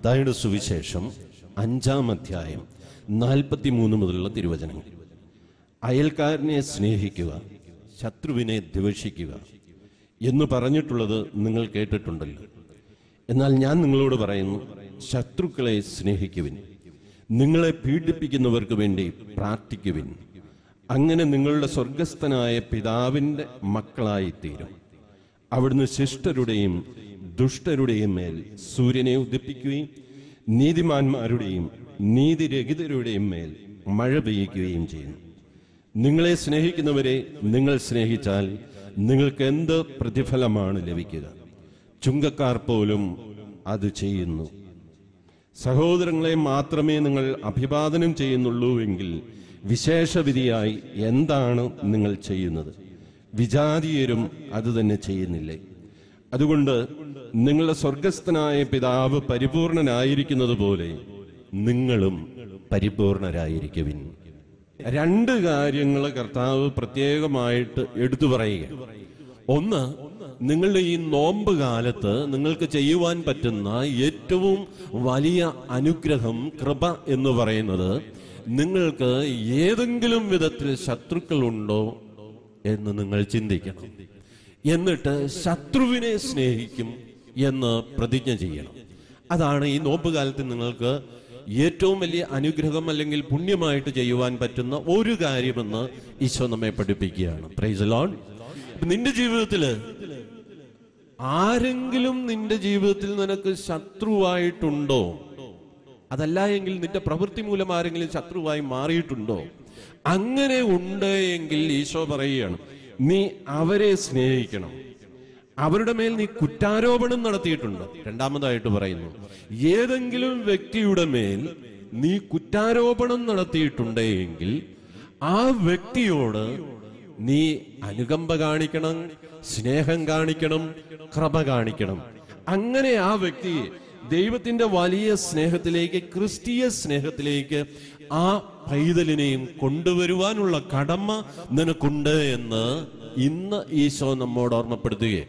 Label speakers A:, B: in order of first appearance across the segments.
A: മത്തായുടെ സുവിശേഷം അഞ്ചാം അധ്യായം നാൽപ്പത്തി മൂന്ന് മുതലുള്ള തിരുവചനങ്ങൾ. അയൽക്കാരനെ സ്നേഹിക്കുക ശത്രുവിനെ ദ്വേഷിക്കുക എന്ന് പറഞ്ഞിട്ടുള്ളത് നിങ്ങൾ കേട്ടിട്ടുണ്ടല്ലോ. എന്നാൽ ഞാൻ നിങ്ങളോട് പറയുന്നു ശത്രുക്കളെ സ്നേഹിക്കുവിൻ നിങ്ങളെ പീഡിപ്പിക്കുന്നവർക്ക് വേണ്ടി പ്രാർത്ഥിക്കുവിൻ അങ്ങനെ നിങ്ങളുടെ സ്വർഗസ്ഥനായ പിതാവിന്റെ മക്കളായിത്തീരും. അവിടുന്ന് ശിഷ്ടരുടെയും ദുഷ്ടരുടെയും മേൽ സൂര്യനെ ഉദിപ്പിക്കുകയും നീതിമാന്മാരുടെയും നീതിരഹിതരുടെയും മേൽ മഴ പെയ്യിക്കുകയും ചെയ്യുന്നു നിങ്ങളെ സ്നേഹിക്കുന്നവരെ നിങ്ങൾ സ്നേഹിച്ചാൽ നിങ്ങൾക്ക് എന്ത് പ്രതിഫലമാണ് ലഭിക്കുക? ചുങ്കക്കാർ പോലും അത് ചെയ്യുന്നു. സഹോദരങ്ങളെ മാത്രമേ നിങ്ങൾ അഭിവാദനം ചെയ്യുന്നുള്ളൂ എങ്കിൽ വിശേഷവിധിയായി എന്താണ് നിങ്ങൾ ചെയ്യുന്നത്? വിജാതീയരും അത് തന്നെ ചെയ്യുന്നില്ലേ? അതുകൊണ്ട് നിങ്ങളുടെ സ്വർഗസ്ഥനായ പിതാവ് പരിപൂർണനായിരിക്കുന്നത് പോലെ നിങ്ങളും പരിപൂർണരായിരിക്കുവിൻ. രണ്ട് കാര്യങ്ങൾ കർത്താവ് പ്രത്യേകമായിട്ട് എടുത്തു പറയുക. ഒന്ന് നിങ്ങളുടെ ഈ നോമ്പ് കാലത്ത് നിങ്ങൾക്ക് ചെയ്യുവാൻ പറ്റുന്ന ഏറ്റവും വലിയ അനുഗ്രഹം കൃപ എന്ന് പറയുന്നത് നിങ്ങൾക്ക് ഏതെങ്കിലും വിധത്തിൽ ശത്രുക്കളുണ്ടോ എന്ന് നിങ്ങൾ ചിന്തിക്കണം. എന്നിട്ട് ശത്രുവിനെ സ്നേഹിക്കും എന്ന് പ്രതിജ്ഞ ചെയ്യണം. അതാണ് ഈ നോമ്പ് കാലത്ത് നിങ്ങൾക്ക് ഏറ്റവും വലിയ അനുഗ്രഹം അല്ലെങ്കിൽ പുണ്യമായിട്ട് ചെയ്യുവാൻ പറ്റുന്ന ഒരു കാര്യമെന്ന് ഈശോ നമ്മെ പഠിപ്പിക്കുകയാണ്. പ്രൈസ് ലോൺ നിന്റെ ജീവിതത്തിൽ ആരെങ്കിലും നിന്റെ ജീവിതത്തിൽ നിനക്ക് ശത്രുവായിട്ടുണ്ടോ? അതല്ല എങ്കിൽ നിന്റെ പ്രവൃത്തി മൂലം ആരെങ്കിലും ശത്രുവായി മാറിയിട്ടുണ്ടോ? അങ്ങനെ ഉണ്ട് എങ്കിൽ ഈശോ പറയുകയാണ് നീ അവരെ സ്നേഹിക്കണം. അവരുടെ മേൽ നീ കുറ്റാരോപണം നടത്തിയിട്ടുണ്ട്. രണ്ടാമതായിട്ട് പറയുന്നു ഏതെങ്കിലും വ്യക്തിയുടെ മേൽ നീ കുറ്റാരോപണം നടത്തിയിട്ടുണ്ടെങ്കിൽ ആ വ്യക്തിയോട് നീ അനുകമ്പ കാണിക്കണം സ്നേഹം കാണിക്കണം കൃപ കാണിക്കണം. അങ്ങനെ ആ വ്യക്തിയെ ദൈവത്തിന്റെ വലിയ സ്നേഹത്തിലേക്ക് ക്രിസ്തീയ സ്നേഹത്തിലേക്ക് ആ പൈതലിനെയും കൊണ്ടുവരുവാനുള്ള കടമ നിനക്കുണ്ട് എന്ന് ഇന്ന് ഈശോ നമ്മോട് ഓർമ്മപ്പെടുത്തുകയെ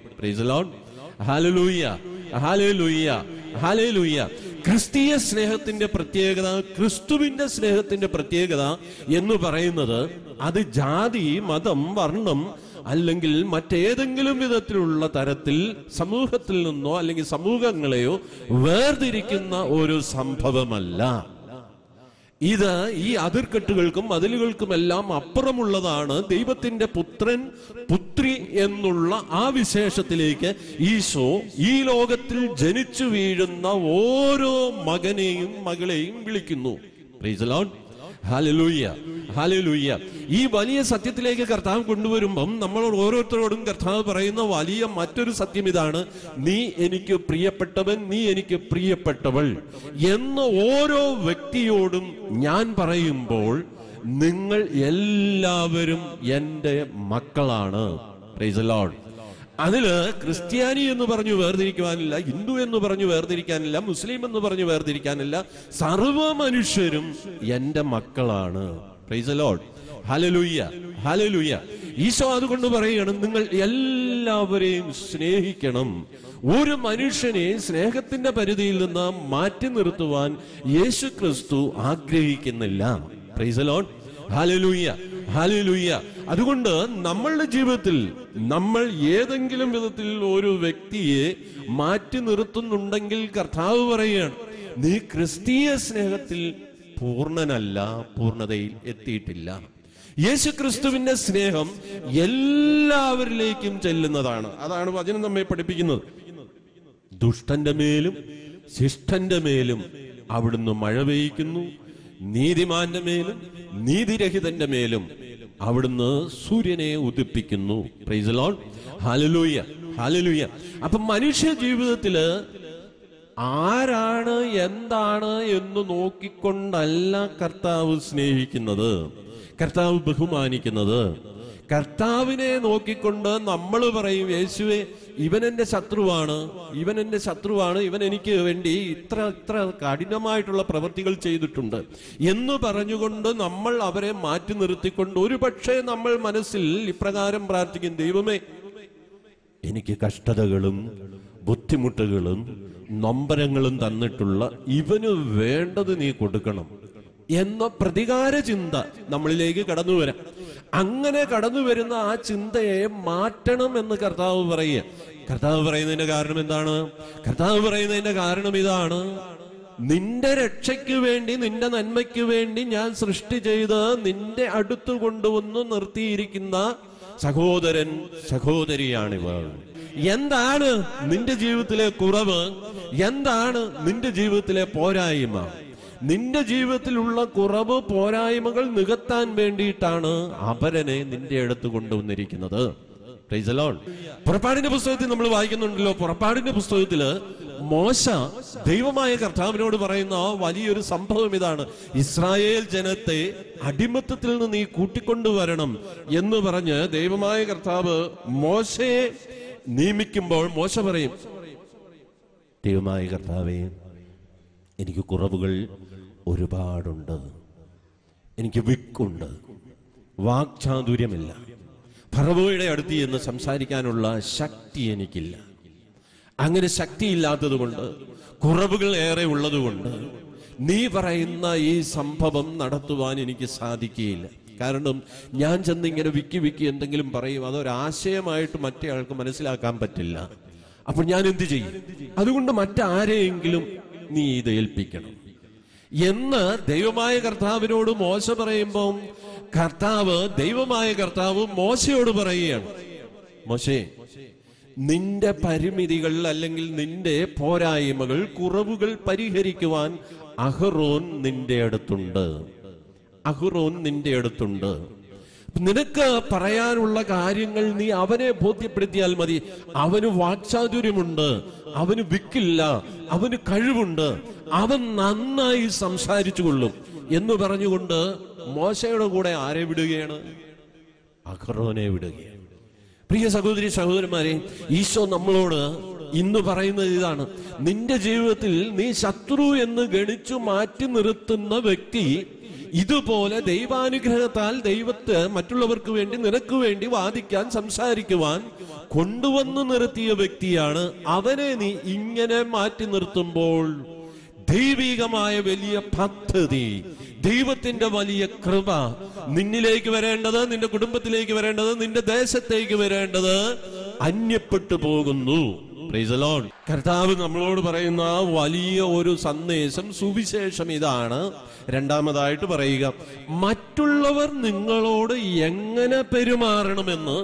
A: ക്രിസ്തീയ സ്നേഹത്തിന്റെ പ്രത്യേകത ക്രിസ്തുവിന്റെ സ്നേഹത്തിന്റെ പ്രത്യേകത എന്ന് പറയുന്നത് അത് ജാതി മതം വർണം അല്ലെങ്കിൽ മറ്റേതെങ്കിലും വിധത്തിലുള്ള തരത്തിൽ സമൂഹത്തിൽ നിന്നോ അല്ലെങ്കിൽ സമൂഹങ്ങളെയോ വേർതിരിക്കുന്ന ഒരു സംഭവമല്ല. ഇത് ഈ അതിർക്കെട്ടുകൾക്കും മതിലുകൾക്കുമെല്ലാം അപ്പുറമുള്ളതാണ് ദൈവത്തിന്റെ പുത്രൻ പുത്രി എന്നുള്ള ആ വിശേഷത്തിലേക്ക് ഈശോ ഈ ലോകത്തിൽ ജനിച്ചു വീഴുന്ന ഓരോ മകനെയും മകളെയും വിളിക്കുന്നു. Hallelujah. Hallelujah. ഈ വലിയ സത്യത്തിലേക്ക് കർത്താവ് കൊണ്ടുവരുമ്പം നമ്മൾ ഓരോരുത്തരോടും കർത്താവ് പറയുന്ന വലിയ മറ്റൊരു സത്യം ഇതാണ് നീ എനിക്ക് പ്രിയപ്പെട്ടവൻ നീ എനിക്ക് പ്രിയപ്പെട്ടവൾ എന്ന് ഓരോ വ്യക്തിയോടും ഞാൻ പറയുമ്പോൾ നിങ്ങൾ എല്ലാവരും എന്റെ മക്കളാണ് പ്രൈസ് ലോഡ് അതിൽ ക്രിസ്ത്യാനി എന്ന് പറഞ്ഞു വേർതിരിക്കുവാനില്ല ഹിന്ദു എന്ന് പറഞ്ഞു വേർതിരിക്കാനില്ല മുസ്ലിം എന്ന് പറഞ്ഞു വേർതിരിക്കാനില്ല സർവ മനുഷ്യരും എന്റെ മക്കളാണ്. പ്രൈസ് ഈശോ അതുകൊണ്ട് പറയുകയാണ് നിങ്ങൾ എല്ലാവരെയും സ്നേഹിക്കണം. ഒരു മനുഷ്യനെ സ്നേഹത്തിന്റെ പരിധിയിൽ നിന്ന് മാറ്റി നിർത്തുവാൻ യേശു ക്രിസ്തു ആഗ്രഹിക്കുന്നില്ല പ്രൈസ് ലോഡ് ഹാലലൂയ്യ ഹാലലൂയ്യ അതുകൊണ്ട് നമ്മളുടെ ജീവിതത്തിൽ നമ്മൾ ഏതെങ്കിലും വിധത്തിൽ ഒരു വ്യക്തിയെ മാറ്റി നിർത്തുന്നുണ്ടെങ്കിൽ കർത്താവ് പറയുകയാണ് നീ ക്രിസ്തീയ സ്നേഹത്തിൽ പൂർണനല്ല പൂർണതയിൽ എത്തിയിട്ടില്ല. യേശു ക്രിസ്തുവിന്റെ സ്നേഹം എല്ലാവരിലേക്കും ചെല്ലുന്നതാണ്. അതാണ് വചനം നമ്മെ പഠിപ്പിക്കുന്നത്. ദുഷ്ടന്റെ മേലും ശിഷ്ടന്റെ മേലും അവിടുന്ന് മഴ പെയ്യ്ക്കുന്നു. നീതിമാന്റെ മേലും നീതിരഹിതന്റെ മേലും അവിടുന്ന് സൂര്യനെ ഉദിപ്പിക്കുന്നു. ഹാലലൂയ ഹാലലൂയ അപ്പൊ മനുഷ്യ ജീവിതത്തിൽ ആരാണ് എന്താണ് എന്ന് നോക്കിക്കൊണ്ടല്ല കർത്താവ് സ്നേഹിക്കുന്നത്. കർത്താവ് ബഹുമാനിക്കുന്നത്. കർത്താവിനെ നോക്കിക്കൊണ്ട് നമ്മൾ പറയും യേശുവെ ഇവൻ എന്റെ ശത്രുവാണ് ഇവൻ എന്റെ ശത്രുവാണ് ഇവൻ എനിക്ക് വേണ്ടി ഇത്ര ഇത്ര കഠിനമായിട്ടുള്ള പ്രവൃത്തികൾ ചെയ്തിട്ടുണ്ട്. എന്ന് പറഞ്ഞുകൊണ്ട് നമ്മൾ അവരെ മാറ്റി നിർത്തിക്കൊണ്ട് ഒരു പക്ഷേ നമ്മൾ മനസ്സിൽ ഇപ്രകാരം പ്രാർത്ഥിക്കും ദൈവമേ എനിക്ക് കഷ്ടതകളും ബുദ്ധിമുട്ടുകളും നൊമ്പരങ്ങളും തന്നിട്ടുള്ള ഇവന് വേണ്ടത് നീ കൊടുക്കണം. എന്ന പ്രതികാര ചിന്ത നമ്മളിലേക്ക് കടന്നു വരാം. അങ്ങനെ കടന്നു വരുന്ന ആ ചിന്തയെ മാറ്റണം എന്ന് കർത്താവ് പറയുക കർത്താവ് പറയുന്നതിന്റെ കാരണം എന്താണ്? കർത്താവ് പറയുന്നതിന്റെ കാരണം ഇതാണ്. നിന്റെ രക്ഷയ്ക്ക് വേണ്ടി നിന്റെ നന്മയ്ക്ക് വേണ്ടി ഞാൻ സൃഷ്ടി ചെയ്ത് നിന്റെ അടുത്ത് കൊണ്ടുവന്ന് നിർത്തിയിരിക്കുന്ന സഹോദരൻ സഹോദരിയാണിവർ എന്താണ് നിന്റെ ജീവിതത്തിലെ കുറവ്? എന്താണ് നിന്റെ ജീവിതത്തിലെ പോരായ്മ? നിന്റെ ജീവിതത്തിലുള്ള കുറവ് പോരായ്മകൾ നികത്താൻ വേണ്ടിയിട്ടാണ് അപരനെ നിന്റെ അടുത്ത് കൊണ്ടുവന്നിരിക്കുന്നത്. പുറപ്പാടിന്റെ പുസ്തകത്തിൽ നമ്മൾ വായിക്കുന്നുണ്ടല്ലോ. പുറപ്പാടിന്റെ പുസ്തകത്തിൽ മോശ ദൈവമായ കർത്താവിനോട് പറയുന്ന വലിയൊരു സംഭവം ഇതാണ്. ഇസ്രായേൽ ജനത്തെ അടിമത്തത്തിൽ നിന്ന് നീ കൂട്ടിക്കൊണ്ടുവരണം എന്ന് പറഞ്ഞ് ദൈവമായ കർത്താവ് മോശയെ നിയമിക്കുമ്പോൾ മോശ പറയും ദൈവമായ കർത്താവേ എനിക്ക് കുറവുകൾ ഒരുപാടുണ്ട്. എനിക്ക് വിക്കുണ്ട്. വാക്ചാതുര്യമില്ല. ഫറവോയുടെ അടുത്ത് എന്ന് സംസാരിക്കാനുള്ള ശക്തി എനിക്കില്ല. അങ്ങനെ ശക്തിയില്ലാത്തതുകൊണ്ട് കുറവുകൾ ഏറെ ഉള്ളതുകൊണ്ട് നീ പറയുന്ന ഈ സംഭവം നടത്തുവാൻ എനിക്ക് സാധിക്കുകയില്ല. കാരണം ഞാൻ ചെന്ന് ഇങ്ങനെ വിക്കി വിക്കി എന്തെങ്കിലും പറയും അതൊരാശയമായിട്ട് മറ്റേ ആൾക്ക് മനസ്സിലാക്കാൻ പറ്റില്ല. അപ്പോൾ ഞാൻ എന്ത് ചെയ്യും? അതുകൊണ്ട് മറ്റാരെയെങ്കിലും നീ ഇത് ഏൽപ്പിക്കണം. എന്ന് ദൈവമായ കർത്താവിനോട് മോശ പറയുമ്പം കർത്താവ് ദൈവമായ കർത്താവ് മോശയോട് പറയുകയാണ്. മോശേ നിന്റെ പരിമിതികൾ അല്ലെങ്കിൽ നിന്റെ പോരായ്മകൾ കുറവുകൾ പരിഹരിക്കുവാൻ അഹ്റോൻ നിന്റെ അടുത്തുണ്ട്. അഹ്റോൻ നിന്റെ അടുത്തുണ്ട്. നിനക്ക് പറയാനുള്ള കാര്യങ്ങൾ നീ അവനെ ബോധ്യപ്പെടുത്തിയാൽ മതി. അവന് വാക്ചാതുര്യമുണ്ട് അവന് വിക്കില്ല അവന് കഴിവുണ്ട് അവൻ നന്നായി സംസാരിച്ചു കൊള്ളും എന്ന് പറഞ്ഞുകൊണ്ട് മോശയുടെ കൂടെ ആരെ വിടുകയാണ്? അഖറോനെ വിടുകയാണ്. പ്രിയ സഹോദരി സഹോദരന്മാരെ ഈശോ നമ്മളോട് ഇന്ന് പറയുന്നത് ഇതാണ്. നിന്റെ ജീവിതത്തിൽ നീ ശത്രു എന്ന് ഗണിച്ചു മാറ്റി നിർത്തുന്ന വ്യക്തി ഇതുപോലെ ദൈവാനുഗ്രഹത്താൽ ദൈവത്തെ മറ്റുള്ളവർക്ക് വേണ്ടി നിനക്ക് വേണ്ടി വാദിക്കാൻ സംസാരിക്കുവാൻ കൊണ്ടുവന്നു നിർത്തിയ വ്യക്തിയാണ് അവനെ നീ ഇങ്ങനെ മാറ്റി നിർത്തുമ്പോൾ ദൈവികമായ വലിയ പദ്ധതി ദൈവത്തിന്റെ വലിയ കൃപ നിന്നിലേക്ക് വരേണ്ടത് നിന്റെ കുടുംബത്തിലേക്ക് വരേണ്ടത് നിന്റെ ദേശത്തേക്ക് വരേണ്ടത് അന്യപ്പെട്ടു പോകുന്നു. കർത്താവ് നമ്മളോട് പറയുന്ന വലിയ ഒരു സന്ദേശം സുവിശേഷം ഇതാണ്. രണ്ടാമതായിട്ട് പറയുക മറ്റുള്ളവർ നിങ്ങളോട് എങ്ങനെ പെരുമാറണമെന്ന്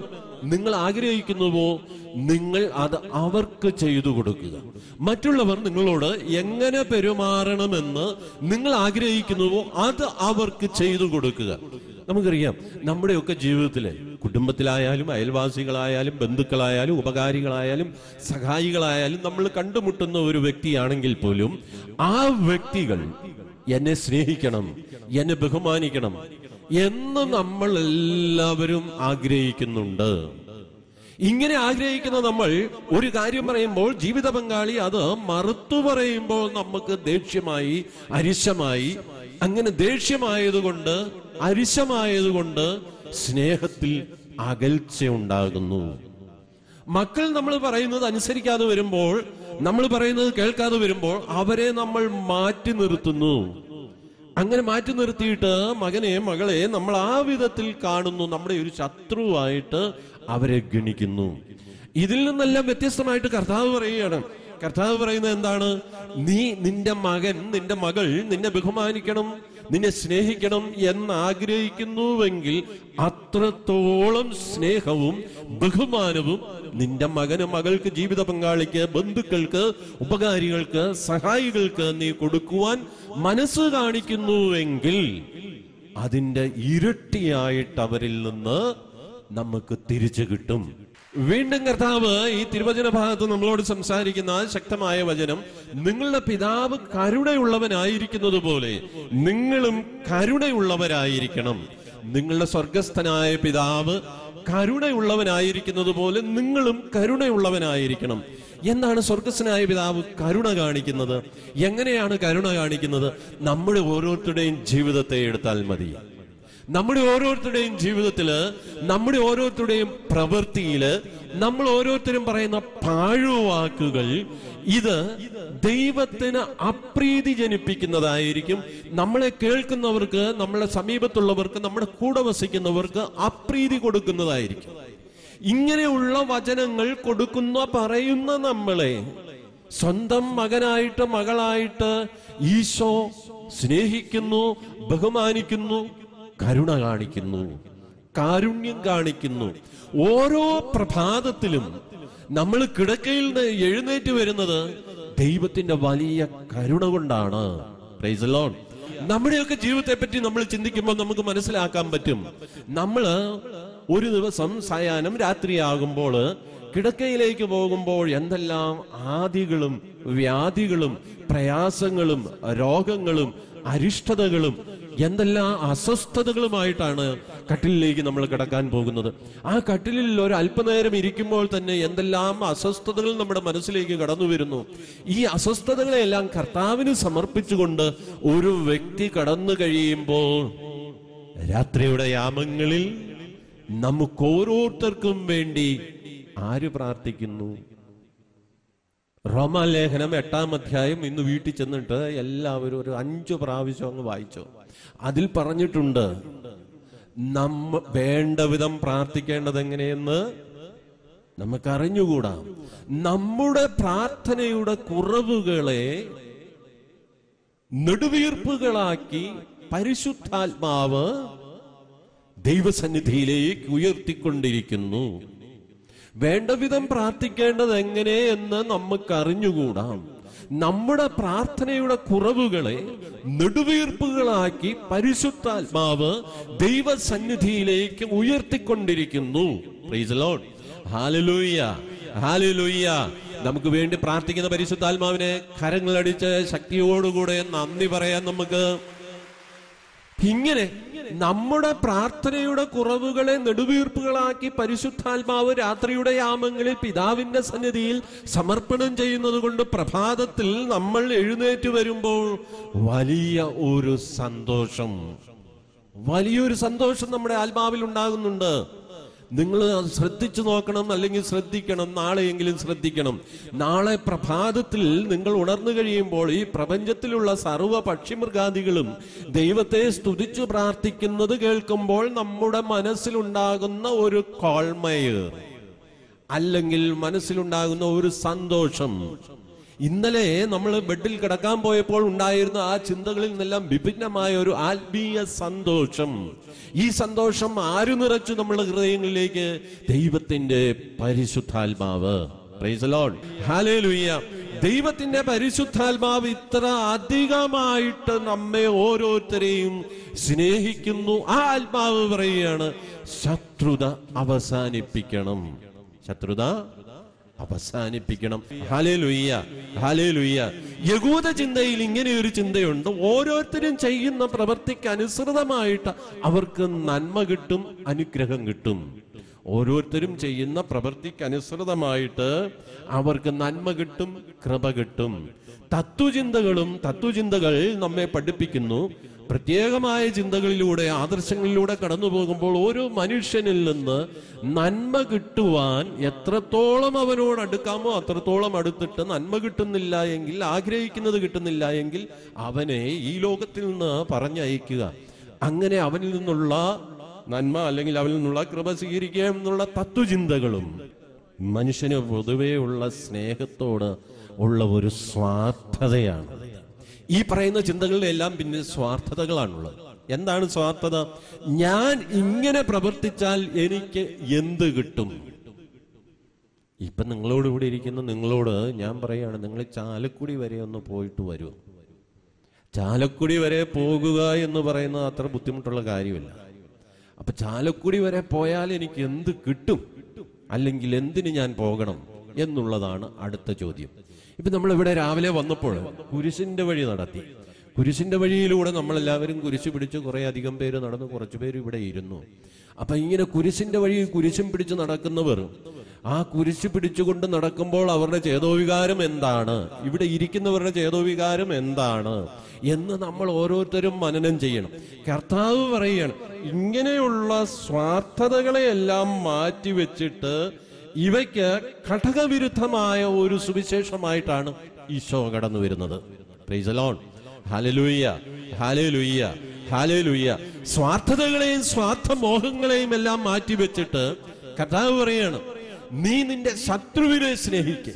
A: നിങ്ങൾ ആഗ്രഹിക്കുന്നുവോ നിങ്ങൾ അത് അവർക്ക് ചെയ്തു കൊടുക്കുക. മറ്റുള്ളവർ നിങ്ങളോട് എങ്ങനെ പെരുമാറണമെന്ന് നിങ്ങൾ ആഗ്രഹിക്കുന്നുവോ അത് അവർക്ക് ചെയ്തു കൊടുക്കുക. നമുക്കറിയാം നമ്മുടെയൊക്കെ ജീവിതത്തിലെ കുടുംബത്തിലായാലും അയൽവാസികളായാലും ബന്ധുക്കളായാലും ഉപകാരികളായാലും സഹായികളായാലും നമ്മൾ കണ്ടുമുട്ടുന്ന ഒരു വ്യക്തിയാണെങ്കിൽ പോലും ആ വ്യക്തികൾ എന്നെ സ്നേഹിക്കണം എന്നെ ബഹുമാനിക്കണം എന്ന് നമ്മൾ എല്ലാവരും ആഗ്രഹിക്കുന്നുണ്ട്. ഇങ്ങനെ ആഗ്രഹിക്കുന്ന നമ്മൾ ഒരു കാര്യം പറയുമ്പോൾ ജീവിത പങ്കാളി അത് മറുത്തു പറയുമ്പോൾ നമുക്ക് ദേഷ്യമായി അരിശമായി അങ്ങനെ ദേഷ്യമായതുകൊണ്ട് അരിശമായതുകൊണ്ട് സ്നേഹത്തിൽ അകൽച്ച ഉണ്ടാകുന്നു മക്കൾ നമ്മൾ പറയുന്നത് അനുസരിക്കാതെ വരുമ്പോൾ നമ്മൾ പറയുന്നത് കേൾക്കാതെ വരുമ്പോൾ അവരെ നമ്മൾ മാറ്റി നിർത്തുന്നു. അങ്ങനെ മാറ്റി നിർത്തിയിട്ട് മകനെ മകളെ നമ്മൾ ആ വിധത്തിൽ കാണുന്നു. നമ്മുടെ ഒരു ശത്രുവായിട്ട് അവരെ ഗണിക്കുന്നു. ഇതിൽ നിന്നെല്ലാം വ്യത്യസ്തമായിട്ട് കർത്താവ് പറയുകയാണ്. കർത്താവ് പറയുന്നത് എന്താണ്? നീ നിന്റെ മകൻ നിന്റെ മകൾ നിന്നെ ബഹുമാനിക്കണം നിന്നെ സ്നേഹിക്കണം എന്ന് ആഗ്രഹിക്കുന്നുവെങ്കിൽ അത്രത്തോളം സ്നേഹവും ബഹുമാനവും നിന്റെ മകന് മകൾക്ക് ജീവിത പങ്കാളിക്ക് ബന്ധുക്കൾക്ക് ഉപകാരികൾക്ക് സഹായികൾക്ക് നീ കൊടുക്കുവാൻ മനസ്സ് കാണിക്കുന്നുവെങ്കിൽ അതിന്റെ ഇരട്ടിയായിട്ട് അവരിൽ നിന്ന് നമുക്ക് തിരിച്ചു കിട്ടും. വീണ്ടും കർത്താവ് ഈ തിരുവചന ഭാഗത്ത് നമ്മളോട് സംസാരിക്കുന്ന ശക്തമായ വചനം നിങ്ങളുടെ പിതാവ് കരുണയുള്ളവനായിരിക്കുന്നത് പോലെ നിങ്ങളും കരുണയുള്ളവരായിരിക്കണം. നിങ്ങളുടെ സ്വർഗസ്ഥനായ പിതാവ് കരുണയുള്ളവനായിരിക്കുന്നത് പോലെ നിങ്ങളും കരുണയുള്ളവനായിരിക്കണം. എന്താണ് സ്വർഗസ്വനായ പിതാവ് കരുണ കാണിക്കുന്നത്? എങ്ങനെയാണ് കരുണ കാണിക്കുന്നത്? നമ്മുടെ ഓരോരുത്തരുടെയും ജീവിതത്തെ എടുത്താൽ മതി. നമ്മുടെ ഓരോരുത്തരുടെയും ജീവിതത്തിൽ നമ്മുടെ ഓരോരുത്തരുടെയും പ്രവൃത്തിയിൽ നമ്മൾ ഓരോരുത്തരും പറയുന്ന പാഴുവാക്കുകൾ ഇത് ദൈവത്തിന് അപ്രീതി ജനിപ്പിക്കുന്നതായിരിക്കും. നമ്മളെ കേൾക്കുന്നവർക്ക് നമ്മളെ സമീപത്തുള്ളവർക്ക് നമ്മുടെ കൂടെ വസിക്കുന്നവർക്ക് അപ്രീതി കൊടുക്കുന്നതായിരിക്കും. ഇങ്ങനെയുള്ള വചനങ്ങൾ കൊടുക്കുന്ന പറയുന്ന നമ്മളെ സ്വന്തം മകനായിട്ട് മകളായിട്ട് ഈശോ സ്നേഹിക്കുന്നു ബഹുമാനിക്കുന്നു. കരുണ കാണിക്കുന്നു കാരുണ്യം കാണിക്കുന്നു. ഓരോ പ്രഭാതത്തിലും നമ്മൾ കിടക്കയിൽ നിന്ന് എഴുന്നേറ്റ് വരുന്നത് ദൈവത്തിന്റെ വലിയ കരുണ കൊണ്ടാണ്. നമ്മുടെയൊക്കെ ജീവിതത്തെ പറ്റി നമ്മൾ ചിന്തിക്കുമ്പോൾ നമുക്ക് മനസ്സിലാക്കാൻ പറ്റും. നമ്മൾ ഒരു ദിവസം സായാഹ്നം രാത്രിയാകുമ്പോൾ കിടക്കയിലേക്ക് പോകുമ്പോൾ എന്തെല്ലാം ആദികളും വ്യാധികളും പ്രയാസങ്ങളും രോഗങ്ങളും അരിഷ്ടതകളും എന്തെല്ലാം അസ്വസ്ഥതകളുമായിട്ടാണ് കട്ടിലിലേക്ക് നമ്മൾ കിടക്കാൻ പോകുന്നത്? ആ കട്ടിലിൽ ഒരു അല്പനേരം ഇരിക്കുമ്പോൾ തന്നെ എന്തെല്ലാം അസ്വസ്ഥതകൾ നമ്മുടെ മനസ്സിലേക്ക് കടന്നു വരുന്നു? ഈ അസ്വസ്ഥതകളെല്ലാം കർത്താവിന് സമർപ്പിച്ചുകൊണ്ട് ഒരു വ്യക്തി കടന്നു കഴിയുമ്പോൾ രാത്രിയുടെ യാമങ്ങളിൽ നമുക്ക് ഓരോരുത്തർക്കും വേണ്ടി ആര് പ്രാർത്ഥിക്കുന്നു? റോമാലേഖനം എട്ടാം അധ്യായം ഇന്ന് വീട്ടിൽ ചെന്നിട്ട് എല്ലാവരും ഒരു അഞ്ചു പ്രാവശ്യം അങ്ങ് വായിച്ചു. അതിൽ പറഞ്ഞിട്ടുണ്ട് നമ്മ വേണ്ട വിധം പ്രാർത്ഥിക്കേണ്ടത് എങ്ങനെയെന്ന് നമുക്ക് അറിഞ്ഞുകൂടാ നമ്മുടെ പ്രാർത്ഥനയുടെ കുറവുകളെ നെടുവീർപ്പുകളാക്കി പരിശുദ്ധാത്മാവ് ദൈവസന്നിധിയിലേക്ക് ഉയർത്തിക്കൊണ്ടിരിക്കുന്നു. വേണ്ട വിധം പ്രാർത്ഥിക്കേണ്ടത് എങ്ങനെ എന്ന് നമുക്ക് അറിഞ്ഞുകൂടാം നമ്മുടെ പ്രാർത്ഥനയുടെ കുറവുകളെ നെടുവീർപ്പുകളാക്കി പരിശുദ്ധാത്മാവ് ദൈവസന്നിധിയിലേക്ക് ഉയർത്തിക്കൊണ്ടിരിക്കുന്നു. നമുക്ക് വേണ്ടി പ്രാർത്ഥിക്കുന്ന പരിശുദ്ധാത്മാവിനെ കരങ്ങളടിച്ച് ശക്തിയോടുകൂടെ നന്ദി പറയാൻ നമുക്ക് ഇങ്ങനെ നമ്മുടെ പ്രാർത്ഥനയുടെ കുറവുകളെ നെടുവീർപ്പുകളാക്കി പരിശുദ്ധാത്മാവ് രാത്രിയുടെ യാമങ്ങളിൽ പിതാവിന്റെ സന്നിധിയിൽ സമർപ്പണം ചെയ്യുന്നത് കൊണ്ട് പ്രഭാതത്തിൽ നമ്മൾ എഴുന്നേറ്റ് വരുമ്പോൾ വലിയ ഒരു സന്തോഷം. വലിയൊരു സന്തോഷം നമ്മുടെ ആത്മാവിൽ ഉണ്ടാകുന്നുണ്ട്. നിങ്ങൾ ശ്രദ്ധിച്ചു നോക്കണം അല്ലെങ്കിൽ ശ്രദ്ധിക്കണം നാളെയെങ്കിലും ശ്രദ്ധിക്കണം. നാളെ പ്രഭാതത്തിൽ നിങ്ങൾ ഉണർന്നു കഴിയുമ്പോൾ ഈ പ്രപഞ്ചത്തിലുള്ള സർവ പക്ഷിമൃഗാദികളും ദൈവത്തെ സ്തുതിച്ചു പ്രാർത്ഥിക്കുന്നത് കേൾക്കുമ്പോൾ നമ്മുടെ മനസ്സിലുണ്ടാകുന്ന ഒരു കോൾമയർ അല്ലെങ്കിൽ മനസ്സിലുണ്ടാകുന്ന ഒരു സന്തോഷം. ഇന്നലെ നമ്മൾ ബെഡിൽ കിടക്കാൻ പോയപ്പോൾ ഉണ്ടായിരുന്ന ആ ചിന്തകളിൽ നിന്നെല്ലാം വിഭിന്നമായ ഒരു ആത്മീയ സന്തോഷം. ഈ സന്തോഷം ആര് നിറച്ചു നമ്മുടെ ഹൃദയങ്ങളിലേക്ക്? ദൈവത്തിന്റെ പരിശുദ്ധാത്മാവ്. ദൈവത്തിന്റെ പരിശുദ്ധാത്മാവ് ഇത്ര അധികമായിട്ട് നമ്മെ ഓരോരുത്തരെയും സ്നേഹിക്കുന്നു. ആ ആത്മാവ് പറയുകയാണ് ശത്രുത അവസാനിപ്പിക്കണം. ശത്രുത അവസാനിപ്പിക്കണം. ഹാലേലുയ്യ ഹാലേലുയ്യ യകൂദ ചിന്തയിൽ ഇങ്ങനെ ഒരു ചിന്തയുണ്ട്. ഓരോരുത്തരും ചെയ്യുന്ന പ്രവൃത്തിക്ക് അനുസൃതമായിട്ട് അവർക്ക് നന്മ കിട്ടും അനുഗ്രഹം കിട്ടും. ഓരോരുത്തരും ചെയ്യുന്ന പ്രവൃത്തിക്ക് അനുസൃതമായിട്ട് അവർക്ക് നന്മ കിട്ടും കൃപ കിട്ടും. തത്വചിന്തകളും തത്വചിന്തകൾ നമ്മെ പഠിപ്പിക്കുന്നു. പ്രത്യേകമായ ചിന്തകളിലൂടെ ആദർശങ്ങളിലൂടെ കടന്നു പോകുമ്പോൾ ഓരോ മനുഷ്യനിൽ നിന്ന് നന്മ കിട്ടുവാൻ എത്രത്തോളം അവനോട് അടുക്കാമോ അത്രത്തോളം അടുത്തിട്ട് നന്മ കിട്ടുന്നില്ല എങ്കിൽ ആഗ്രഹിക്കുന്നത് കിട്ടുന്നില്ല എങ്കിൽ അവനെ ഈ ലോകത്തിൽ നിന്ന് പറഞ്ഞയക്കുക. അങ്ങനെ അവനിൽ നിന്നുള്ള നന്മ അല്ലെങ്കിൽ അവനിൽ നിന്നുള്ള കൃപ സ്വീകരിക്കുക എന്നുള്ള തത്വചിന്തകളും മനുഷ്യന് പൊതുവേ ഉള്ള സ്നേഹത്തോട് ഉള്ള ഒരു സ്വാർത്ഥതയാണ്. ഈ പറയുന്ന ചിന്തകളിലെല്ലാം പിന്നെ സ്വാർത്ഥതകളാണുള്ളത്. എന്താണ് സ്വാർത്ഥത? ഞാൻ ഇങ്ങനെ പ്രവർത്തിച്ചാൽ എനിക്ക് എന്ത് കിട്ടും? ഇപ്പൊ നിങ്ങളോട് ഇവിടെ ഇരിക്കുന്ന നിങ്ങളോട് ഞാൻ പറയാണ് നിങ്ങൾ ചാലക്കുടി വരെ ഒന്ന് പോയിട്ട് വരൂ. ചാലക്കുടി വരെ പോകുക എന്ന് പറയുന്നത് അത്ര ബുദ്ധിമുട്ടുള്ള കാര്യമല്ല. അപ്പൊ ചാലക്കുടി വരെ പോയാൽ എനിക്ക് എന്ത് കിട്ടും? അല്ലെങ്കിൽ എന്തിന് ഞാൻ പോകണം എന്നുള്ളതാണ് അടുത്ത ചോദ്യം. ഇപ്പൊ നമ്മൾ ഇവിടെ രാവിലെ വന്നപ്പോൾ കുരിശിന്റെ വഴി നടത്തി. കുരിശിന്റെ വഴിയിലൂടെ നമ്മളെല്ലാവരും കുരിശ് പിടിച്ച് കുറെ അധികം പേര് നടന്ന് കുറച്ചു പേര് ഇവിടെ ഇരുന്നു. അപ്പൊ ഇങ്ങനെ കുരിശിന്റെ വഴി കുരിശും പിടിച്ച് നടക്കുന്നവർ ആ കുരിശ് പിടിച്ചുകൊണ്ട് നടക്കുമ്പോൾ അവരുടെ ചേതോവികാരം എന്താണ്? ഇവിടെ ഇരിക്കുന്നവരുടെ ചേതോവികാരം എന്താണ്? എന്ന് നമ്മൾ ഓരോരുത്തരും മനനം ചെയ്യണം. കർത്താവ് പറയുകയാണ് ഇങ്ങനെയുള്ള സ്വാർത്ഥതകളെയെല്ലാം മാറ്റിവെച്ചിട്ട് ഇവയ്ക്ക് ഘടകവിരുദ്ധമായ ഒരു സുവിശേഷമായിട്ടാണ് ഈശോ കടന്നു വരുന്നത്. സ്വാർത്ഥതകളെയും സ്വാർത്ഥ മോഹങ്ങളെയും എല്ലാം മാറ്റിവെച്ചിട്ട് കർത്താവ് പറയാണ് നീ നിന്റെ ശത്രുവിനെ സ്നേഹിക്കുക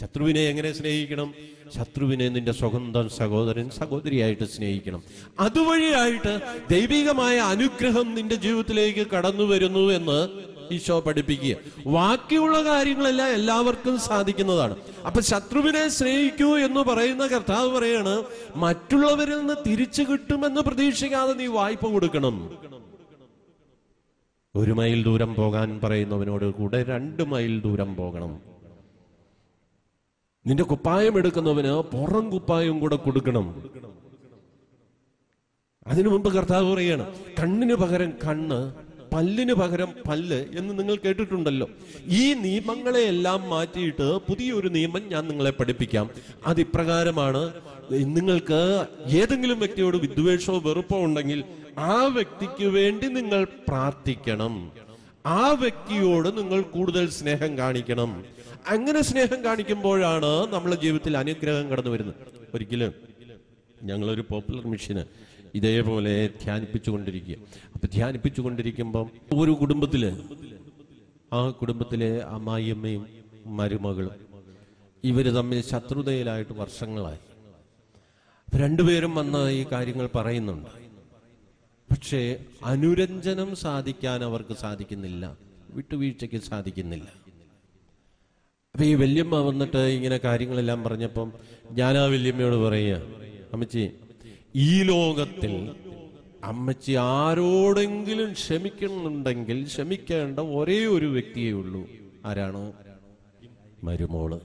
A: ശത്രുവിനെ എങ്ങനെ സ്നേഹിക്കണം? ശത്രുവിനെ നിന്റെ സ്വന്തം സഹോദരൻ സഹോദരിയായിട്ട് സ്നേഹിക്കണം. അതുവഴിയായിട്ട് ദൈവികമായ അനുഗ്രഹം നിന്റെ ജീവിതത്തിലേക്ക് കടന്നു വരുന്നു എന്ന് ഈശോ പഠിപ്പിക്കുക ബാക്കിയുള്ള കാര്യങ്ങളെല്ലാം എല്ലാവർക്കും സാധിക്കുന്നതാണ്. അപ്പൊ ശത്രുവിനെ സ്നേഹിക്കൂ എന്ന് പറയുന്ന കർത്താവ് പറയാണ് മറ്റുള്ളവരിൽ നിന്ന് തിരിച്ചു കിട്ടുമെന്ന് പ്രതീക്ഷിക്കാതെ നീ വായ്പ കൊടുക്കണം. ഒരു മൈൽ ദൂരം പോകാൻ പറയുന്നവനോട് കൂടെ രണ്ട് മൈൽ ദൂരം പോകണം. നിന്റെ കുപ്പായം എടുക്കുന്നവന് പുറം കുപ്പായം കൂടെ കൊടുക്കണം. അതിനു മുമ്പ് കർത്താവ് പറയാണ് കണ്ണിന് പകരം കണ്ണ് പല്ലിന് പകരം പല്ല് എന്ന് നിങ്ങൾ കേട്ടിട്ടുണ്ടല്ലോ. ഈ നിയമങ്ങളെ എല്ലാം മാറ്റിയിട്ട് പുതിയൊരു നിയമം ഞാൻ നിങ്ങളെ പഠിപ്പിക്കാം. അത് ഇപ്രകാരമാണ് നിങ്ങൾക്ക് ഏതെങ്കിലും വ്യക്തിയോട് വിദ്വേഷമോ വെറുപ്പോ ഉണ്ടെങ്കിൽ ആ വ്യക്തിക്ക് വേണ്ടി നിങ്ങൾ പ്രാർത്ഥിക്കണം. ആ വ്യക്തിയോട് നിങ്ങൾ കൂടുതൽ സ്നേഹം കാണിക്കണം. അങ്ങനെ സ്നേഹം കാണിക്കുമ്പോഴാണ് നമ്മുടെ ജീവിതത്തിൽ അനുഗ്രഹം കടന്നു വരുന്നത്. ഒരിക്കലും ഞങ്ങളൊരു പോപ്പുലർ മിഷന് ഇതേപോലെ ധ്യാനിപ്പിച്ചുകൊണ്ടിരിക്കുക. അപ്പൊ ധ്യാനിപ്പിച്ചു കൊണ്ടിരിക്കുമ്പം ഒരു കുടുംബത്തിൽ ആ കുടുംബത്തിലെ അമ്മായിയമ്മയും മരുമകളും ഇവർ തമ്മിൽ ശത്രുതയിലായിട്ട് വർഷങ്ങളായി. രണ്ടുപേരും വന്ന് ഈ കാര്യങ്ങൾ പറയുന്നുണ്ട്. പക്ഷേ അനുരഞ്ജനം സാധിക്കാൻ അവർക്ക് സാധിക്കുന്നില്ല. വിട്ടുവീഴ്ചയ്ക്ക് സാധിക്കുന്നില്ല. അപ്പൊ ഈ വല്യമ്മ വന്നിട്ട് ഇങ്ങനെ കാര്യങ്ങളെല്ലാം പറഞ്ഞപ്പം ഞാൻ ആ വല്യമ്മയോട് പറയുക അമ്മച്ചി ഈ ലോകത്തിൽ അമ്മച്ചി ആരോടെങ്കിലും ക്ഷമിക്കുന്നുണ്ടെങ്കിൽ ക്ഷമിക്കേണ്ട ഒരേ ഒരു വ്യക്തിയേ ഉള്ളൂ. ആരാണ്? മരുമോൾ.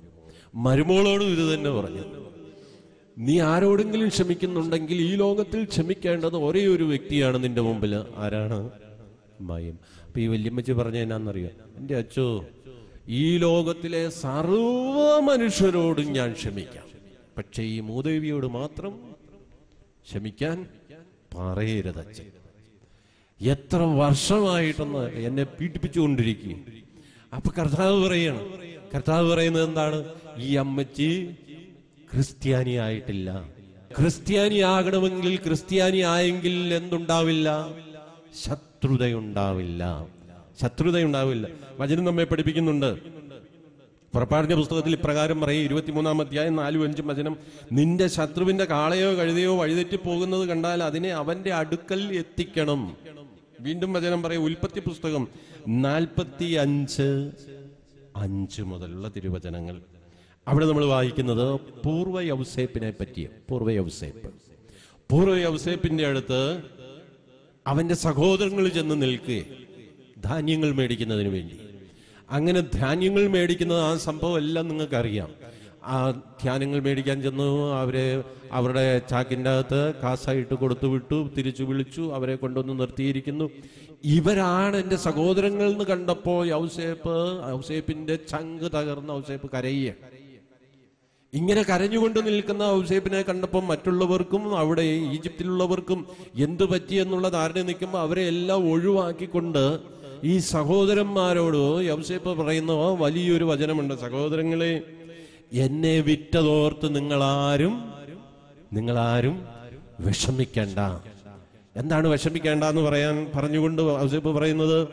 A: മരുമോളോടും ഇത് തന്നെ പറഞ്ഞു. നീ ആരോടെങ്കിലും ക്ഷമിക്കുന്നുണ്ടെങ്കിൽ ഈ ലോകത്തിൽ ക്ഷമിക്കേണ്ടത് ഒരേ ഒരു വ്യക്തിയാണ് നിന്റെ മുമ്പിൽ. ആരാണ്? മയം അപ്പൊ ഈ വല്യമ്മച്ചി പറഞ്ഞ എന്നാന്നറിയോ? എന്റെ അച്ചോ ഈ ലോകത്തിലെ സർവ മനുഷ്യരോടും ഞാൻ ക്ഷമിക്കാം. പക്ഷെ ഈ മൂദേവിയോട് മാത്രം ക്ഷമിക്കാൻ പറയരുത് അച്ഛൻ. എത്ര വർഷമായിട്ടെന്ന് എന്നെ പീഡിപ്പിച്ചുകൊണ്ടിരിക്കുക. അപ്പൊ കർത്താവ് പറയാണ് കർത്താവ് പറയുന്നത് എന്താണ്? ഈ അമ്മച്ചി ക്രിസ്ത്യാനി ആയിട്ടില്ല ക്രിസ്ത്യാനി ആകണമെങ്കിൽ ക്രിസ്ത്യാനി ആയെങ്കിൽ എന്തുണ്ടാവില്ല? ശത്രുതയുണ്ടാവില്ല. ശത്രുതയുണ്ടാവില്ല. വചനം നമ്മെ പഠിപ്പിക്കുന്നുണ്ട്. പുറപ്പാടിന്റെ പുസ്തകത്തിൽ ഇപ്രകാരം പറയും ഇരുപത്തിമൂന്നാം അധ്യായം നാലും അഞ്ചും വചനം നിന്റെ ശത്രുവിന്റെ കാളയോ കഴുതയോ വഴിതെറ്റി പോകുന്നത് കണ്ടാൽ അതിനെ അവന്റെ അടുക്കൽ എത്തിക്കണം. വീണ്ടും വചനം പറയും ഉൽപ്പത്തി പുസ്തകം നാൽപ്പത്തി അഞ്ച് അഞ്ച് മുതലുള്ള തിരുവചനങ്ങൾ. അവിടെ നമ്മൾ വായിക്കുന്നത് പൂർവ യൗസേപ്പിനെ പറ്റിയ പൂർവ യൗസേപ്പ്. പൂർവ യൗസേപ്പിന്റെ അടുത്ത് അവന്റെ സഹോദരങ്ങൾ ചെന്ന് നിൽക്കുക ധാന്യങ്ങൾ മേടിക്കുന്നതിന് വേണ്ടി. അങ്ങനെ ധാന്യങ്ങൾ മേടിക്കുന്നത് ആ സംഭവം എല്ലാം നിങ്ങൾക്കറിയാം. ആ ധ്യാനങ്ങൾ മേടിക്കാൻ ചെന്നു അവരെ അവരുടെ ചാക്കിന്റെ അകത്ത് കാസായിട്ട് കൊടുത്തു വിട്ടു തിരിച്ചു വിളിച്ചു അവരെ കൊണ്ടുവന്ന് നിർത്തിയിരിക്കുന്നു. ഇവരാണ് എന്റെ സഹോദരങ്ങൾ എന്ന് കണ്ടപ്പോൾ ഔസേപ്പ് ഔസേപ്പിന്റെ ചങ്ക് തകർന്ന് ഔസേപ്പ് കരയുക. ഇങ്ങനെ കരഞ്ഞുകൊണ്ട് നിൽക്കുന്ന ഔസേപ്പിനെ കണ്ടപ്പോൾ മറ്റുള്ളവർക്കും അവിടെ ഈജിപ്തിലുള്ളവർക്കും എന്തു പറ്റി എന്നുള്ള ധാരണ നിൽക്കുമ്പോൾ അവരെ എല്ലാം ഒഴിവാക്കിക്കൊണ്ട് ഈ സഹോദരന്മാരോട് യൗസേപ്പ് പറയുന്ന വലിയൊരു വചനമുണ്ട്. സഹോദരങ്ങളെ എന്നെ വിറ്റതോർത്ത് നിങ്ങളാരും നിങ്ങളാരും വിഷമിക്കണ്ട. എന്താണ് വിഷമിക്കേണ്ട എന്ന് പറയാൻ പറഞ്ഞുകൊണ്ട് ഔസേപ്പ് പറയുന്നത്?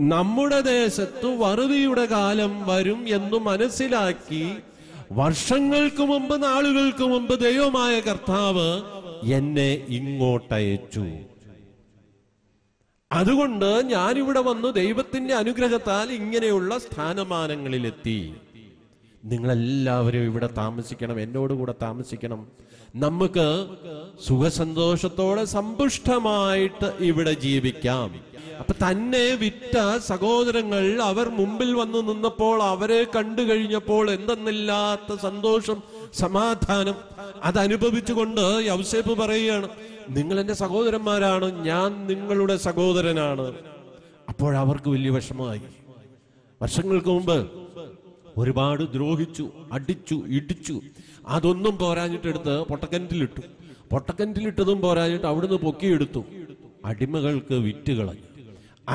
A: നമ്മുടെ ദേശത്ത് വറുതിയുടെ കാലം വരും എന്ന് മനസ്സിലാക്കി വർഷങ്ങൾക്ക് മുമ്പ് നാളുകൾക്ക് മുമ്പ് ദൈവമായ കർത്താവ് എന്നെ ഇങ്ങോട്ടയച്ചു. അതുകൊണ്ട് ഞാനിവിടെ വന്ന് ദൈവത്തിന്റെ അനുഗ്രഹത്താൽ ഇങ്ങനെയുള്ള സ്ഥാനമാനങ്ങളിലെത്തി. നിങ്ങളെല്ലാവരും ഇവിടെ താമസിക്കണം എന്നോടുകൂടെ താമസിക്കണം. നമുക്ക് സുഖസന്തോഷത്തോടെ സമ്പുഷ്ടമായിട്ട് ഇവിടെ ജീവിക്കാം. അപ്പൊ തന്നെ വിറ്റ സഹോദരങ്ങൾ അവർ മുമ്പിൽ വന്നു നിന്നപ്പോൾ അവരെ കണ്ടു കഴിഞ്ഞപ്പോൾ എന്തെന്നില്ലാത്ത സന്തോഷം സമാധാനം അതനുഭവിച്ചുകൊണ്ട് യൗസേപ്പ് പറയുകയാണ് നിങ്ങൾ എന്റെ സഹോദരന്മാരാണ് ഞാൻ നിങ്ങളുടെ സഹോദരനാണ്. അപ്പോഴവർക്ക് വലിയ വിഷമമായി. വർഷങ്ങൾക്ക് മുമ്പ് ഒരുപാട് ദ്രോഹിച്ചു അടിച്ചു ഇടിച്ചു അതൊന്നും പോരാഞ്ഞിട്ടെടുത്ത് പൊട്ടക്കിണറ്റിലിട്ടു. പൊട്ടക്കിണറ്റിലിട്ടതും പോരാഞ്ഞിട്ട് അവിടുന്ന് പൊക്കിയെടുത്തു. അടിമകൾക്ക് വിറ്റ് കളഞ്ഞു.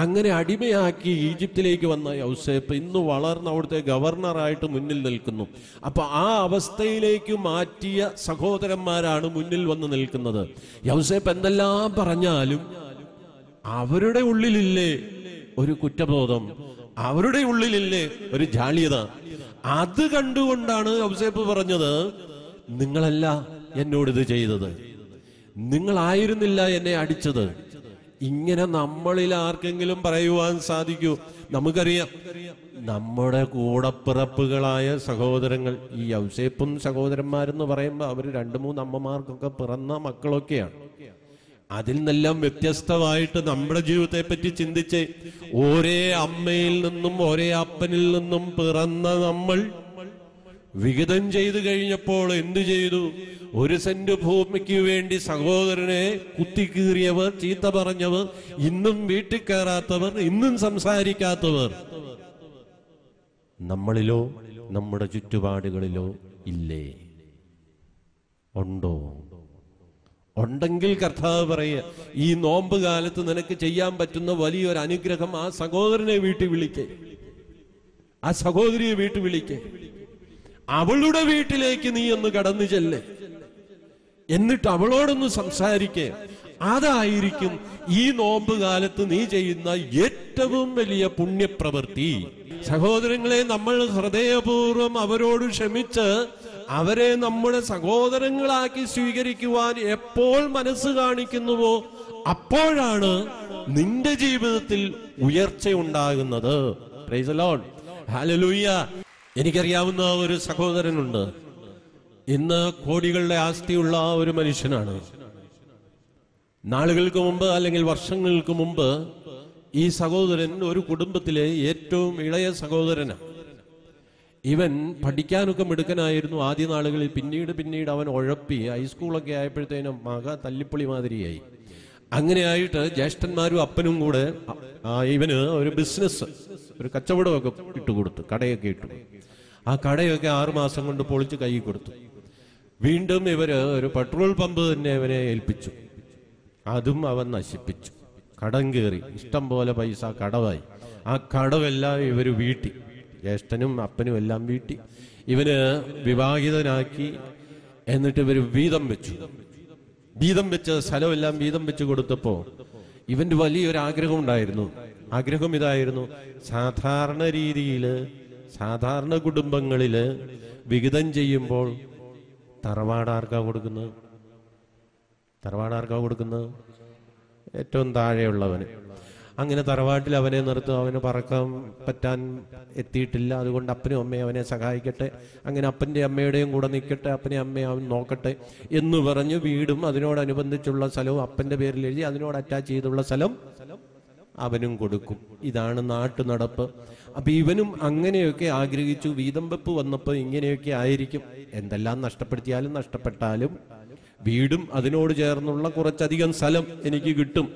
A: അങ്ങനെ അടിമയാക്കി ഈജിപ്തിലേക്ക് വന്ന യൗസേപ്പ് ഇന്ന് വളർന്ന് അവിടുത്തെ ഗവർണറായിട്ട് മുന്നിൽ നിൽക്കുന്നു. അപ്പൊ ആ അവസ്ഥയിലേക്ക് മാറ്റിയ സഹോദരന്മാരാണ് മുന്നിൽ വന്ന് നിൽക്കുന്നത്. യൗസേപ്പ് എന്തെല്ലാം പറഞ്ഞാലും അവരുടെ ഉള്ളിലില്ലേ ഒരു കുറ്റബോധം അവരുടെ ഉള്ളിലില്ലേ ഒരു ജാള്യത. അത് കണ്ടുകൊണ്ടാണ് ഔസേപ്പ് പറഞ്ഞത് നിങ്ങളല്ല എന്നോട് ഇത് ചെയ്തത്. നിങ്ങളായിരുന്നില്ല എന്നെ അടിച്ചത്. ഇങ്ങനെ നമ്മളിൽ ആർക്കെങ്കിലും പറയുവാൻ സാധിക്കൂ? നമുക്കറിയാം. നമ്മുടെ കൂടപ്പിറപ്പുകളായ സഹോദരങ്ങൾ ഈ ഔസേപ്പും സഹോദരന്മാരെന്ന് പറയുമ്പോൾ അവർ രണ്ട് മൂന്ന് അമ്മമാർക്കൊക്കെ പിറന്ന മക്കളൊക്കെയാണ്. അതിൽ നിന്നെല്ലാം വ്യത്യസ്തമായിട്ട് നമ്മുടെ ജീവിതത്തെ പറ്റി ചിന്തിച്ച് ഒരേ അമ്മയിൽ നിന്നും ഒരേ അപ്പനിൽ നിന്നും പിറന്ന നമ്മൾ വിഹിതം ചെയ്തു കഴിഞ്ഞപ്പോൾ എന്തു ചെയ്തു? ഒരു സെന്റ് ഭൂമിക്ക് വേണ്ടി സഹോദരനെ കുത്തിക്കീറിയവർ ചീത്ത പറഞ്ഞവർ ഇന്നും വീട്ടിൽ കയറാത്തവർ ഇന്നും സംസാരിക്കാത്തവർ. നമ്മളിലോ നമ്മുടെ ചുറ്റുപാടുകളിലോ ഇല്ലേ? ഉണ്ടോ? ഉണ്ടെങ്കിൽ കർത്താവ് പറയുക ഈ നോമ്പ് കാലത്ത് നിനക്ക് ചെയ്യാൻ പറ്റുന്ന വലിയൊരു അനുഗ്രഹം ആ സഹോദരനെ വീട്ടിൽ വിളിക്കേ. ആ സഹോദരിയെ വീട്ടിൽ വിളിക്കേ. അവളുടെ വീട്ടിലേക്ക് നീ ഒന്ന് കടന്നു ചെല്ലേ. എന്നിട്ട് അവളോടൊന്ന് സംസാരിക്കേ. അതായിരിക്കും ഈ നോമ്പ് കാലത്ത് നീ ചെയ്യുന്ന ഏറ്റവും വലിയ പുണ്യപ്രവൃത്തി. സഹോദരങ്ങളെ നമ്മൾ ഹൃദയപൂർവം അവരോട് ക്ഷമിച്ച് അവരെ നമ്മുടെ സഹോദരങ്ങളാക്കി സ്വീകരിക്കുവാൻ എപ്പോൾ മനസ്സ് കാണിക്കുന്നുവോ അപ്പോഴാണ് നിന്റെ ജീവിതത്തിൽ ഉയർച്ച ഉണ്ടാകുന്നത് ഹല്ലേലൂയ എനിക്കറിയാവുന്ന ഒരു സഹോദരനുണ്ട്. ഇന്ന് കോടികളുടെ ആസ്തിയുള്ള ഒരു മനുഷ്യനാണ്. നാളുകൾക്ക് മുമ്പ് അല്ലെങ്കിൽ വർഷങ്ങൾക്ക് മുമ്പ് ഈ സഹോദരൻ ഒരു കുടുംബത്തിലെ ഏറ്റവും ഇളയ സഹോദരനാണ് ഇവൻ പഠിക്കാനൊക്കെ മിടുക്കനായിരുന്നു. ആദ്യ നാളുകളിൽ പിന്നീട് പിന്നീട് അവൻ ഉഴപ്പി ഹൈസ്കൂളൊക്കെ ആയപ്പോഴത്തേനും മക തല്ലിപ്പൊളി മാതിരിയായി. അങ്ങനെയായിട്ട് ജ്യേഷ്ഠന്മാരും അപ്പനും കൂടെ ഇവന് ഒരു ബിസിനസ് ഒരു കച്ചവടമൊക്കെ ഇട്ടുകൊടുത്തു കടയൊക്കെ ഇട്ടു ആ കടയൊക്കെ ആറുമാസം കൊണ്ട് പൊളിച്ച് കൈ കൊടുത്തു. വീണ്ടും ഇവർ ഒരു പെട്രോൾ പമ്പ് തന്നെ ഇവനെ ഏൽപ്പിച്ചു. അതും അവൻ നശിപ്പിച്ചു. കടം കയറി. ഇഷ്ടം പോലെ പൈസ കടവായി. ആ കടവെല്ലാം ഇവർ വീട്ടി. ജ്യേഷ്ഠനും അപ്പനും എല്ലാം വീട്ടി. ഇവന് വിവാഹിതനാക്കി. എന്നിട്ട് ഇവർ വീതം വെച്ചു. വീതം വെച്ച് സ്ഥലമെല്ലാം വീതം വെച്ച് കൊടുത്തപ്പോ ഇവന്റെ വലിയൊരു ആഗ്രഹം ഉണ്ടായിരുന്നു. ആഗ്രഹം ഇതായിരുന്നു. സാധാരണ രീതിയിൽ സാധാരണ കുടുംബങ്ങളിൽ വിഹിതം ചെയ്യുമ്പോൾ തറവാട് ആർക്കാ കൊടുക്കുന്നത്? തറവാട് ആർക്കാ കൊടുക്കുന്നത്? ഏറ്റവും താഴെയുള്ളവന്. അങ്ങനെ തറവാട്ടിൽ അവനെ നിർത്തും അവന് പറക്കാൻ പറ്റാൻ എത്തിയിട്ടില്ല. അതുകൊണ്ട് അപ്പനും അമ്മയും അവനെ സഹായിക്കട്ടെ. അങ്ങനെ അപ്പന്റെ അമ്മയുടെയും കൂടെ നിൽക്കട്ടെ അപ്പനെ അമ്മയും അവൻ നോക്കട്ടെ എന്ന് പറഞ്ഞ് വീടും അതിനോടനുബന്ധിച്ചുള്ള സ്ഥലവും അപ്പന്റെ പേരിൽ എഴുതി അതിനോട് അറ്റാച്ച് ചെയ്തുള്ള സ്ഥലം അവനും കൊടുക്കും. ഇതാണ് നാട്ടു നടപ്പ് അപ്പൊ ഇവനും അങ്ങനെയൊക്കെ ആഗ്രഹിച്ചു. വീതം വെപ്പ് വന്നപ്പോൾ ഇങ്ങനെയൊക്കെ ആയിരിക്കും. എന്തെല്ലാം നഷ്ടപ്പെടുത്തിയാലും നഷ്ടപ്പെട്ടാലും വീടും അതിനോട് ചേർന്നുള്ള കുറച്ചധികം സ്ഥലം എനിക്ക് കിട്ടും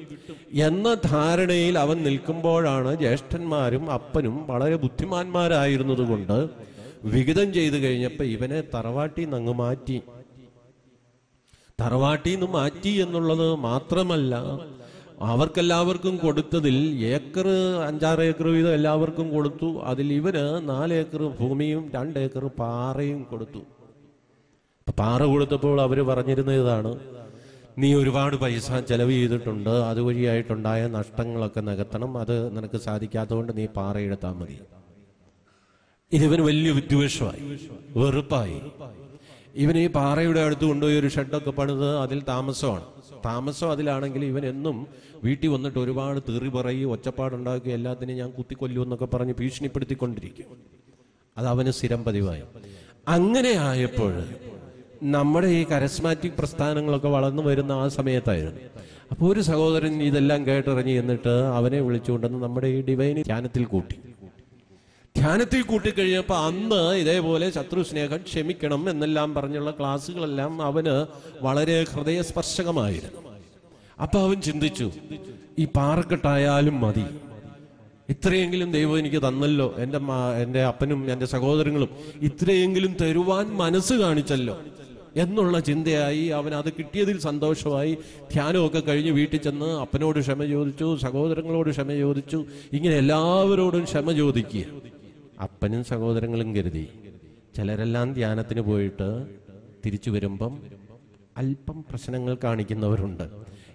A: എന്ന ധാരണയിൽ അവൻ നിൽക്കുമ്പോഴാണ് ജ്യേഷ്ഠന്മാരും അപ്പനും വളരെ ബുദ്ധിമാന്മാരായിരുന്നത് കൊണ്ട് വിഹിതം ചെയ്തു കഴിഞ്ഞപ്പോ ഇവനെ തറവാട്ടി അങ്ങ് മാറ്റി. തറവാട്ടിൽ നിന്ന് മാറ്റി എന്നുള്ളത് മാത്രമല്ല അവർക്കെല്ലാവർക്കും കൊടുത്തതിൽ ഏക്കർ അഞ്ചാറ് ഏക്കർ വീതം എല്ലാവർക്കും കൊടുത്തു. അതിൽ ഇവന് നാലേക്കർ ഭൂമിയും രണ്ടേക്കർ പാറയും കൊടുത്തു. പാറ കൊടുത്തപ്പോൾ അവർ പറഞ്ഞിരുന്ന ഇതാണ് നീ ഒരുപാട് പൈസ ചെലവ് ചെയ്തിട്ടുണ്ട് അതുവഴിയായിട്ടുണ്ടായ നഷ്ടങ്ങളൊക്കെ നികത്തണം അത് നിനക്ക് സാധിക്കാത്തതുകൊണ്ട് നീ പാറയെടുത്താൽ മതി. ഇതിവന് വലിയ വിദ്വേഷമായി വെറുപ്പായി. ഇവൻ ഈ പാറയുടെ അടുത്ത് കൊണ്ടുപോയി ഒരു ഷെഡൊക്കെ പണിത് അതിൽ താമസമാണ്. താമസം അതിലാണെങ്കിൽ ഇവൻ എന്നും വീട്ടിൽ വന്നിട്ട് ഒരുപാട് തെറി പറയും ഒച്ചപ്പാടുണ്ടാക്കി എല്ലാത്തിനെയും ഞാൻ കുത്തിക്കൊല്ലു എന്നൊക്കെ പറഞ്ഞ് ഭീഷണിപ്പെടുത്തിക്കൊണ്ടിരിക്കും. അത് അവന് സ്ഥിരം പതിവായി. അങ്ങനെ ആയപ്പോൾ നമ്മുടെ ഈ കരസ്മാറ്റിക് പ്രസ്ഥാനങ്ങളൊക്കെ വളർന്നു വരുന്ന ആ സമയത്തായിരുന്നു. അപ്പോൾ ഒരു സഹോദരൻ ഇതെല്ലാം കേട്ടിറങ്ങി എന്നിട്ട് അവനെ വിളിച്ചുകൊണ്ടെന്ന് നമ്മുടെ ഈ ഡിവൈൻ ധ്യാനത്തിൽ കൂട്ടി. ധ്യാനത്തിൽ കൂട്ടിക്കഴിഞ്ഞപ്പോൾ അന്ന് ഇതേപോലെ ശത്രു സ്നേഹം ക്ഷമിക്കണം എന്നെല്ലാം പറഞ്ഞുള്ള ക്ലാസ്സുകളെല്ലാം അവന് വളരെ ഹൃദയസ്പർശകമായിരുന്നു. അപ്പൊ അവൻ ചിന്തിച്ചു ഈ പാറക്കെട്ടായാലും മതി. ഇത്രയെങ്കിലും ദൈവം എനിക്ക് തന്നല്ലോ. എന്റെ എന്റെ അപ്പനും എന്റെ സഹോദരങ്ങളും ഇത്രയെങ്കിലും തരുവാൻ മനസ്സ് കാണിച്ചല്ലോ. എന്നുള്ള ചിന്തയായി അവൻ അത് കിട്ടിയതിൽ സന്തോഷമായി. ധ്യാനമൊക്കെ കഴിഞ്ഞ് വീട്ടിൽ ചെന്ന് അപ്പനോട് ക്ഷമ ചോദിച്ചു സഹോദരങ്ങളോട് ക്ഷമ ചോദിച്ചു. ഇങ്ങനെ എല്ലാവരോടും ക്ഷമ ചോദിക്കുക. അപ്പനും സഹോദരങ്ങളും കരുതി. ചിലരെല്ലാം ധ്യാനത്തിന് പോയിട്ട് തിരിച്ചു വരുമ്പം അല്പം പ്രശ്നങ്ങൾ കാണിക്കുന്നവരുണ്ട്.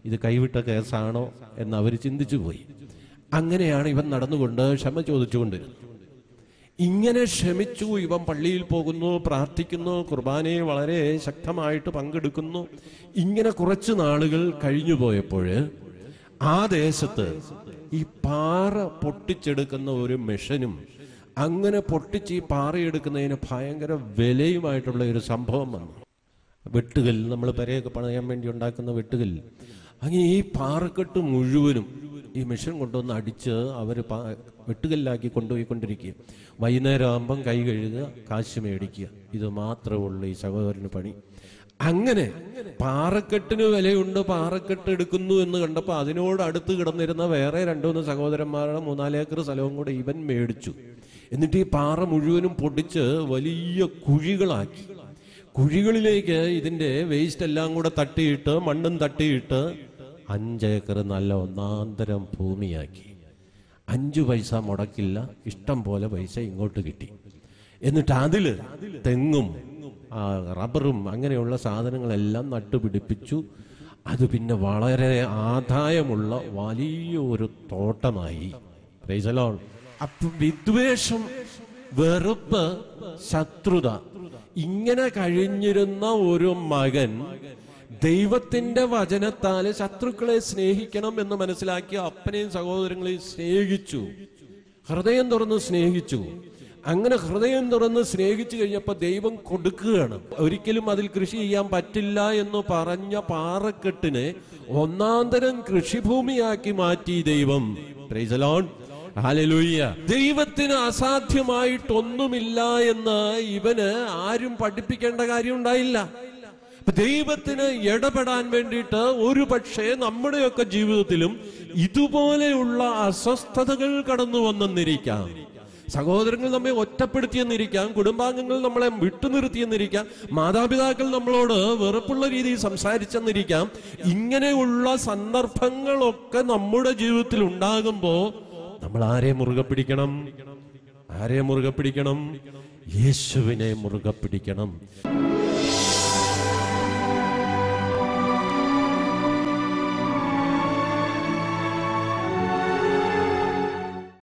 A: ഇത് കൈവിട്ട കേസാണോ എന്ന് അവർ ചിന്തിച്ചു പോയി. അങ്ങനെയാണ് ഇവൻ നടന്നുകൊണ്ട് ക്ഷമ ചോദിച്ചുകൊണ്ടിരുന്നത്. ഇങ്ങനെ ക്ഷമിച്ചു ഇവൻ പള്ളിയിൽ പോകുന്നു പ്രാർത്ഥിക്കുന്നു കുർബാനയെ വളരെ ശക്തമായിട്ട് പങ്കെടുക്കുന്നു. ഇങ്ങനെ കുറച്ച് നാളുകൾ കഴിഞ്ഞു പോയപ്പോൾ ആ ദേശത്ത് ഈ പാറ പൊട്ടിച്ചെടുക്കുന്ന ഒരു മെഷനും അങ്ങനെ പൊട്ടിച്ച് ഈ പാറയെടുക്കുന്നതിന് ഭയങ്കര വിലയുമായിട്ടുള്ള ഒരു സംഭവം വന്നു. വെട്ടുകൽ നമ്മൾ പെരയൊക്കെ പണയാൻ വേണ്ടി ഉണ്ടാക്കുന്ന വെട്ടുകൽ അങ്ങനെ ഈ പാറക്കെട്ട് മുഴുവനും ഈ മെഷീൻ കൊണ്ടുവന്ന് അടിച്ച് അവർ വെട്ടുകല്ലാക്കി കൊണ്ടുപോയിക്കൊണ്ടിരിക്കുക. വൈകുന്നേരം ആകുമ്പം കൈ കഴുകുക കാശ് മേടിക്കുക. ഇത് മാത്രമേ ഉള്ളൂ ഈ സഹോദരന് പണി. അങ്ങനെ പാറക്കെട്ടിന് വിലയുണ്ട് പാറക്കെട്ട് എടുക്കുന്നു എന്ന് കണ്ടപ്പോൾ അതിനോട് അടുത്ത് കിടന്നിരുന്ന വേറെ രണ്ടു മൂന്ന് സഹോദരന്മാരുടെ മൂന്നാലേക്കർ സ്ഥലവും കൂടെ ഇവൻ മേടിച്ചു. എന്നിട്ട് ഈ പാറ മുഴുവനും പൊടിച്ച് വലിയ കുഴികളാക്കി. കുഴികളിലേക്ക് ഇതിന്റെ വേസ്റ്റ് എല്ലാം കൂടെ തട്ടിയിട്ട് മണ്ണും തട്ടിയിട്ട് അഞ്ചേക്കർ നല്ല ഒന്നാന്തരം ഭൂമിയാക്കി. അഞ്ചു പൈസ മുടക്കില്ല ഇഷ്ടം പോലെ പൈസ ഇങ്ങോട്ട് കിട്ടി. എന്നിട്ട് അതിൽ തെങ്ങും റബ്ബറും അങ്ങനെയുള്ള സാധനങ്ങളെല്ലാം നട്ടുപിടിപ്പിച്ചു. അത് പിന്നെ വളരെ ആദായമുള്ള വലിയൊരു തോട്ടമായി. അപ്പൊ വിദ്വേഷം വെറുപ്പ് ശത്രുത ഇങ്ങനെ കഴിഞ്ഞിരുന്ന ഒരു മകൻ ദൈവത്തിന്റെ വചനത്താൽ ശത്രുക്കളെ സ്നേഹിക്കണം എന്ന് മനസ്സിലാക്കി അപ്പനെയും സഹോദരങ്ങളെയും സ്നേഹിച്ചു. ഹൃദയം തുറന്ന് സ്നേഹിച്ചു. അങ്ങനെ ഹൃദയം തുറന്ന് സ്നേഹിച്ചു കഴിഞ്ഞപ്പോൾ ദൈവം കൊടുക്കുകയാണ്. ഒരിക്കലും അതിൽ കൃഷി ചെയ്യാൻ പറ്റില്ല എന്ന് പറഞ്ഞ പാറക്കെട്ടിനെ ഒന്നാന്തരം കൃഷിഭൂമിയാക്കി മാറ്റി ദൈവം. Hallelujah. ദൈവത്തിന് അസാധ്യമായിട്ടൊന്നുമില്ല എന്ന് ഇവന് ആരും പഠിപ്പിക്കേണ്ട കാര്യം ഉണ്ടായില്ല. ദൈവത്തിന് ഇടപെടാൻ വേണ്ടിയിട്ട് ഒരു പക്ഷേ നമ്മുടെയൊക്കെ ജീവിതത്തിലും ഇതുപോലെയുള്ള അസ്വസ്ഥതകൾ കടന്നു വന്നെന്നിരിക്കാം. സഹോദരങ്ങൾ നമ്മെ ഒറ്റപ്പെടുത്തിയെന്നിരിക്കാം കുടുംബാംഗങ്ങൾ നമ്മളെ വിട്ടുനിർത്തിയെന്നിരിക്കാം മാതാപിതാക്കൾ നമ്മളോട് വെറുപ്പുള്ള രീതിയിൽ സംസാരിച്ചെന്നിരിക്കാം. ഇങ്ങനെയുള്ള സന്ദർഭങ്ങളൊക്കെ നമ്മുടെ ജീവിതത്തിൽ ഉണ്ടാകുമ്പോ നമ്മൾ ആരെ മുറുകെ പിടിക്കണം? ആരെ മുറുകെ പിടിക്കണം? യേശുവിനെ മുറുകെ പിടിക്കണം.